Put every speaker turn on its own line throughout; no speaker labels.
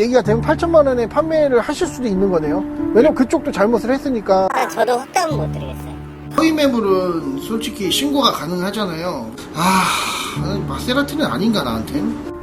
얘기가 되면 8천만 원에 판매를 하실 수도 있는 거네요. 왜냐면 그쪽도 잘못을 했으니까.
일단 저도 확답은 못 드리겠어요.
허위 매물은 솔직히 신고가 가능하잖아요. 아, 마세라티는 아닌가 나한텐?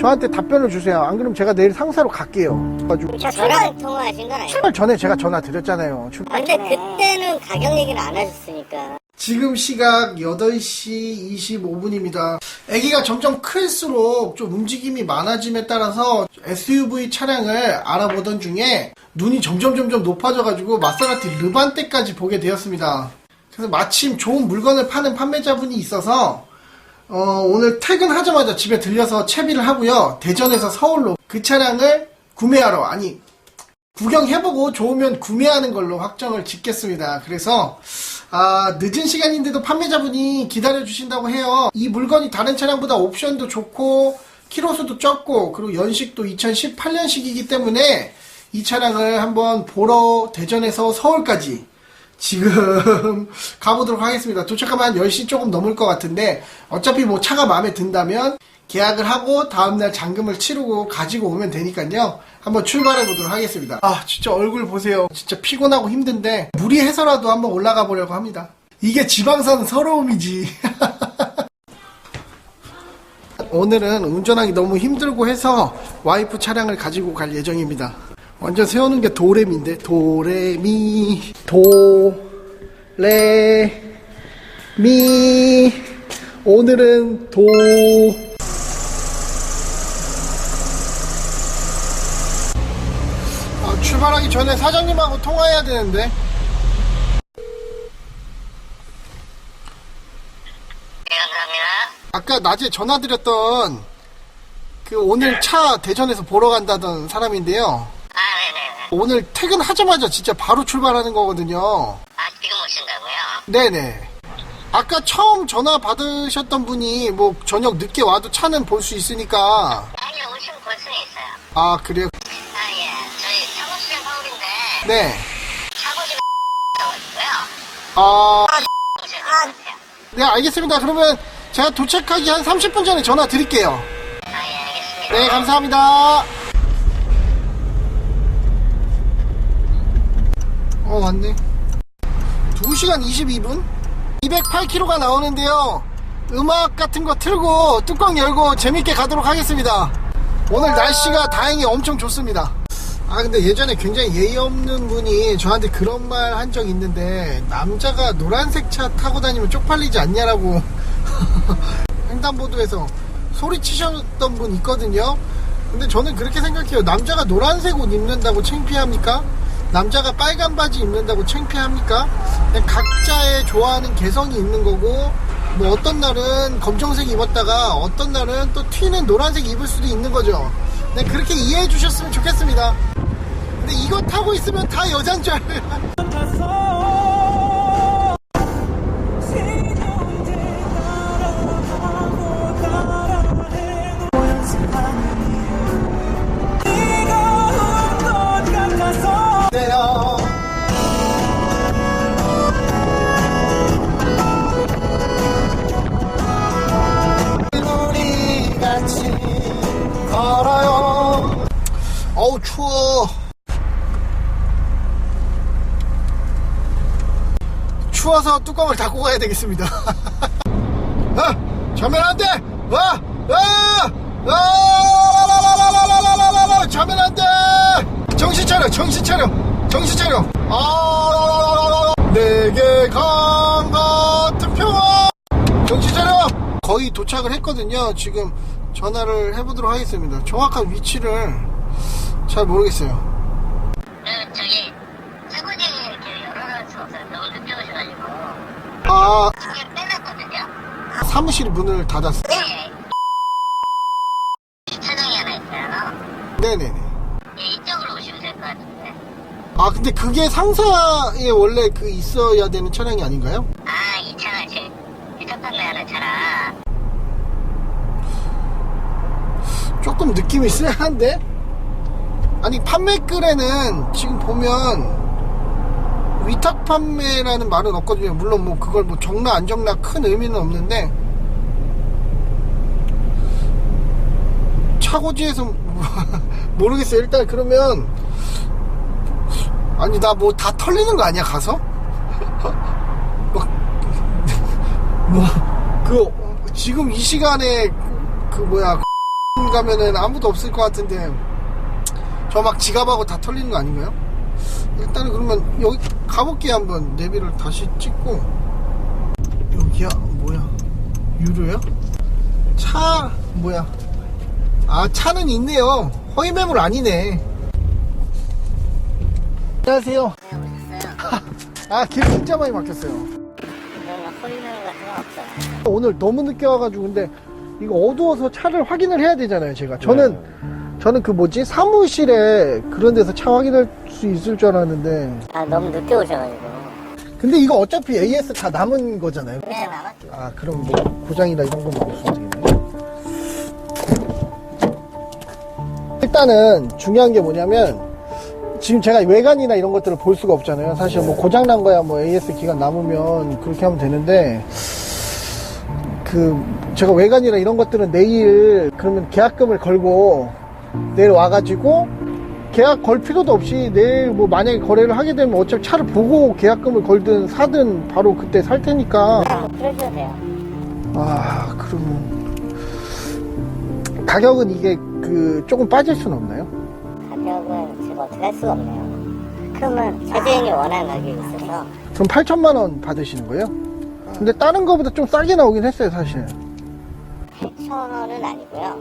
저한테 답변을 주세요. 안 그러면 제가 내일 상사로 갈게요. 가지고
저랑 통화하신 건 아니에요?
출발 전에 제가 전화 드렸잖아요. 출-
아, 근데 그때는 가격 얘기를 안 하셨으니까.
지금 시각 8시 25분입니다. 아기가 점점 클수록 좀 움직임이 많아짐에 따라서 SUV 차량을 알아보던 중에 눈이 점점 점점 높아져가지고 마세라티 르반떼까지 보게 되었습니다. 그래서 마침 좋은 물건을 파는 판매자분이 있어서 어, 오늘 퇴근하자마자 집에 들려서 채비를 하고요. 대전에서 서울로 그 차량을 구매하러 아니 구경해보고 좋으면 구매하는 걸로 확정을 짓겠습니다. 그래서 아, 늦은 시간인데도 판매자분이 기다려주신다고 해요. 이 물건이 다른 차량보다 옵션도 좋고 키로수도 적고 그리고 연식도 2018년식이기 때문에 이 차량을 한번 보러 대전에서 서울까지 지금 가보도록 하겠습니다. 도착하면 한 10시 조금 넘을 것 같은데 어차피 뭐 차가 마음에 든다면 계약을 하고 다음날 잔금을 치르고 가지고 오면 되니까요. 한번 출발해 보도록 하겠습니다. 아 진짜 얼굴 보세요. 진짜 피곤하고 힘든데 무리해서라도 한번 올라가 보려고 합니다. 이게 지방산 서러움이지. 오늘은 운전하기 너무 힘들고 해서 와이프 차량을 가지고 갈 예정입니다. 완전 세우는 게 도레미인데 도레미 도레미 오늘은 도 아, 출발하기 전에 사장님하고 통화해야 되는데
네.
아까 낮에 전화드렸던 그 오늘 차 대전에서 보러 간다던 사람인데요. 오늘 퇴근하자마자 진짜 바로 출발하는 거거든요
아, 지금 오신다고요?
네네. 아까 처음 전화 받으셨던 분이 뭐 저녁 늦게 와도 차는 볼 수 있으니까
아니, 오시면 볼 수는 있어요.
아 그래요?
아, 예. 저희 창업시장 서울인데,
네.
차고집 있고요.
아,
오시면 되세요.
네 알겠습니다. 그러면 제가 도착하기 한 30분 전에 전화 드릴게요.
아, 예, 알겠습니다.
네 감사합니다. 어 왔네. 2시간 22분? 208km가 나오는데요. 음악 같은 거 틀고 뚜껑 열고 재밌게 가도록 하겠습니다. 오늘 날씨가 다행히 엄청 좋습니다. 아 근데 예전에 굉장히 예의 없는 분이 저한테 그런 말 한 적 있는데 남자가 노란색 차 타고 다니면 쪽팔리지 않냐라고 횡단보도에서 소리치셨던 분 있거든요. 근데 저는 그렇게 생각해요. 남자가 노란색 옷 입는다고 창피합니까? 남자가 빨간 바지 입는다고 창피합니까? 각자의 좋아하는 개성이 있는 거고 뭐 어떤 날은 검정색 입었다가 어떤 날은 또 튀는 노란색 입을 수도 있는 거죠. 네, 그렇게 이해해 주셨으면 좋겠습니다. 근데 이거 타고 있으면 다 여잔 줄 알아요. 네요. 우리 같이 걸어요. 어우 추워. 추워서 뚜껑을 닫고 가야 되겠습니다. 아, 자면 안 돼. 와, 아, 아, 자면 안 돼. 정신 차려, 정신 차려, 정신 차려. 아, 내게 강 같은 평화. 정신 차려. 거의 도착을 했거든요. 지금 전화를 해보도록 하겠습니다. 정확한 위치를 잘 모르겠어요.
그, 저기, 수 없어요. 너무 늦게 오셔가지고.
아? 사무실 문을 닫았어요.
네. 주차장이 하나 있어요.
네네네.
예, 이쪽으로 오시면 될 것 같은데.
아, 근데 그게 상사에 원래 그 있어야 되는 차량이 아닌가요?
아, 이 차는 판매하는 차라.
조금 느낌이 쎄한데? 아니, 판매글에는 지금 보면 위탁 판매라는 말은 없거든요. 물론 뭐 그걸 뭐 적나 안 적나 큰 의미는 없는데 차고지에서 모르겠어요. 일단 그러면 아니 나 뭐 다 털리는 거 아니야 가서? 뭐그 지금 이 시간에 그, 그 뭐야 가면은 아무도 없을 것 같은데 저 막 지갑하고 다 털리는 거 아닌가요? 일단은 그러면 여기 가볼게요 한번 내비를 다시 찍고 여기야 뭐야 유료야? 차 뭐야 아 차는 있네요 허위 매물 아니네 안녕하세요
네, 오셨어요?
아 길 진짜 많이 막혔어요
같은 건 없어요.
오늘 너무 늦게 와가지고 근데 이거 어두워서 차를 확인을 해야 되잖아요 제가 저는 저는 그 뭐지 사무실에 그런 데서 차 확인할 수 있을 줄 알았는데
아, 너무 늦게 오셔가지고.
근데 이거 어차피 AS 다 남은 거잖아요
그냥 남았죠.
아 그럼 뭐 고장이나 이런 건 없으면 되겠네 일단은 중요한 게 뭐냐면 지금 제가 외관이나 이런 것들을 볼 수가 없잖아요 사실 뭐 고장 난 거야 뭐 AS 기간 남으면 그렇게 하면 되는데 그 제가 외관이나 이런 것들은 내일 그러면 계약금을 걸고 내일 와가지고 계약 걸 필요도 없이 내일 뭐 만약에 거래를 하게 되면 어차피 차를 보고 계약금을 걸든 사든 바로 그때 살 테니까
아, 뭐 그러셔도 돼요.
아, 그러면 가격은 이게 그 조금 빠질 수는 없나요?
어떻게 할 수가 없네요. 그러면 차주행이 원하는 가격이 있어서
그럼 8천만 원 받으시는 거예요? 근데 다른 거보다 좀 싸게 나오긴 했어요, 사실.
8,000원은 아니고요.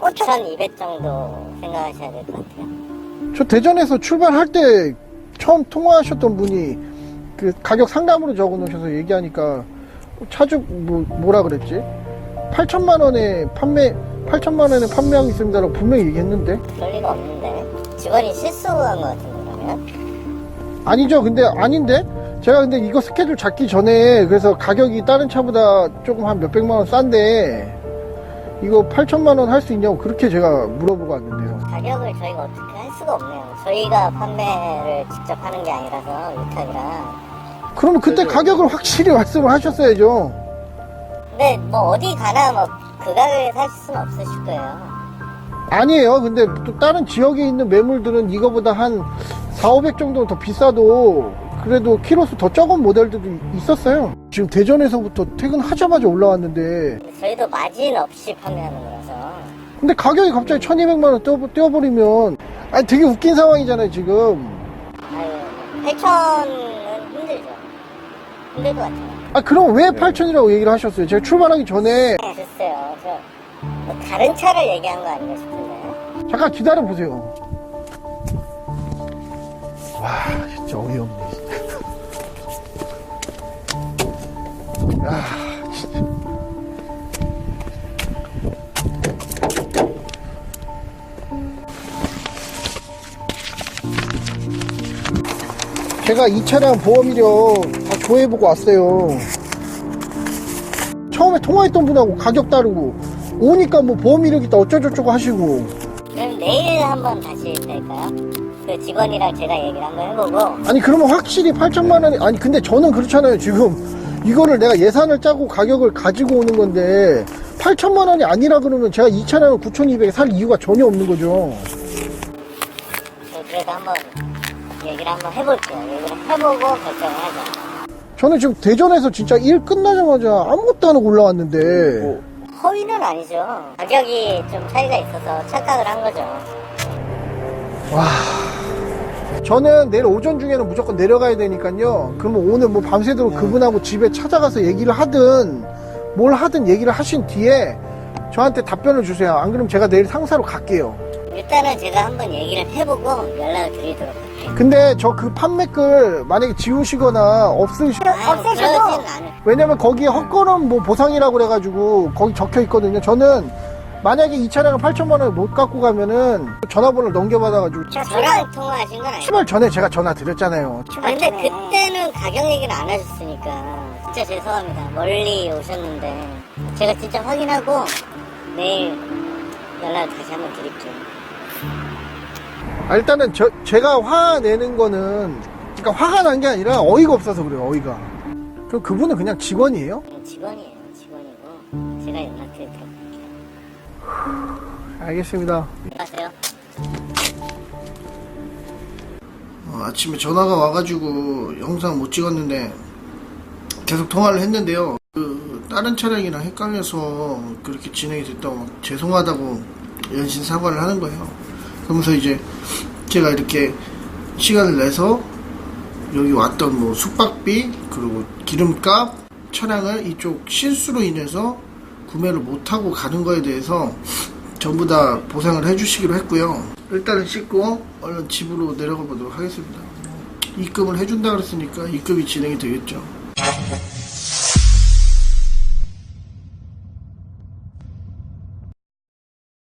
5,200 정도 생각하셔야 될 것 같아요.
저 대전에서 출발할 때 처음 통화하셨던 분이 그 가격 상담으로 적어 놓으셔서 얘기하니까 차주 뭐 뭐라 그랬지? 8천만 원에 판매 8천만 원에 판매하고 있습니다라고 분명히 얘기했는데
그럴 리가 없는데. 직원이 실수한 것 같은데, 그러면?
아니죠. 근데 아닌데 제가 근데 이거 스케줄 잡기 전에 그래서 가격이 다른 차보다 조금 한 몇백만 원 싼데 이거 8천만 원 할 수 있냐고 그렇게 제가 물어보고 왔는데요.
가격을 저희가 어떻게 할 수가 없네요. 저희가 판매를 직접 하는 게 아니라서 위탁이라.
그러면 그때 가격을 확실히 말씀을 하셨어야죠.
근데 뭐 어디 가나 뭐 그 가격에 살 수는 없으실 거예요.
아니에요. 근데 또 다른 지역에 있는 매물들은 이거보다 한 4, 500 정도 더 비싸도 그래도 키로수 더 적은 모델들도 있었어요. 지금 대전에서부터 퇴근하자마자 올라왔는데
저희도 마진 없이 판매하는 거라서.
근데 가격이 갑자기 1200만 원 떼어, 떼어버리면 아니 되게 웃긴 상황이잖아요 지금
아유, 8천은 힘들죠. 힘들 것 같아요.
아 그럼 왜 8천이라고 얘기를 하셨어요? 제가 출발하기 전에
글쎄요, 저, 뭐 다른 차를 얘기한 거 아닌가 싶은데.
잠깐 기다려 보세요. 와 진짜 어이없네. 아 진짜. 제가 이 차량 보험 이력 다 조회해보고 왔어요. 처음에 통화했던 분하고 가격 다르고 오니까 뭐 보험 이력 있다 어쩌고저쩌고 하시고
그럼 내일 한번 다시 될까요? 그 직원이랑 제가 얘기를 한번 해보고.
아니 그러면 확실히 8천만 원이 아니 근데 저는 그렇잖아요 지금 이거를 내가 예산을 짜고 가격을 가지고 오는 건데 8천만 원이 아니라 그러면 제가 이 차량을 9,200에 살 이유가 전혀 없는 거죠
저 그래도 한번 얘기를 한번 해볼게요. 얘기를 해보고 결정을 하자.
저는 지금 대전에서 진짜 일 끝나자마자 아무것도 안 하고 올라왔는데
허위는 아니죠. 가격이 좀 차이가 있어서 착각을 한 거죠.
와 저는 내일 오전 중에는 무조건 내려가야 되니까요 그러면 오늘 뭐 밤새도록 그분하고 집에 찾아가서 얘기를 하든 뭘 하든 얘기를 하신 뒤에 저한테 답변을 주세요 안 그러면 제가 내일 상사로 갈게요
일단은 제가 한번 얘기를 해보고 연락을 드리도록.
근데 저 그 판매글 만약에 지우시거나 없으시
아유, 그러진 않을
왜냐면 거기에 헛걸음 뭐 보상이라고 그래가지고 거기 적혀 있거든요 저는 만약에 이 차량을 8천만 원을 못 갖고 가면은 전화번호를 넘겨받아가지고
저랑 통화하신 건 아니에요.
출발 전에 제가 전화 드렸잖아요
아, 근데 그때는 가격 얘기를 안 하셨으니까 진짜 죄송합니다. 멀리 오셨는데 제가 진짜 확인하고 내일 연락을 다시 한번 드릴게요.
아, 일단은 저, 제가 화내는 거는 그러니까 화가 난 게 아니라 어이가 없어서 그래요 어이가 그럼 그분은 그냥 직원이에요?
직원이에요, 직원이고 제가 연락 드리도록 할게요.
알겠습니다.
안녕하세요.
어, 아침에 전화가 와가지고 영상 못 찍었는데 계속 통화를 했는데요. 그 다른 차량이랑 헷갈려서 그렇게 진행이 됐다고 막 죄송하다고 연신 사과를 하는 거예요. 그러면서 이제 제가 이렇게 시간을 내서 여기 왔던 뭐 숙박비 그리고 기름값 차량을 이쪽 실수로 인해서 구매를 못하고 가는 거에 대해서 전부 다 보상을 해주시기로 했고요. 일단은 씻고 얼른 집으로 내려가 보도록 하겠습니다. 입금을 해준다 그랬으니까 입금이 진행이 되겠죠.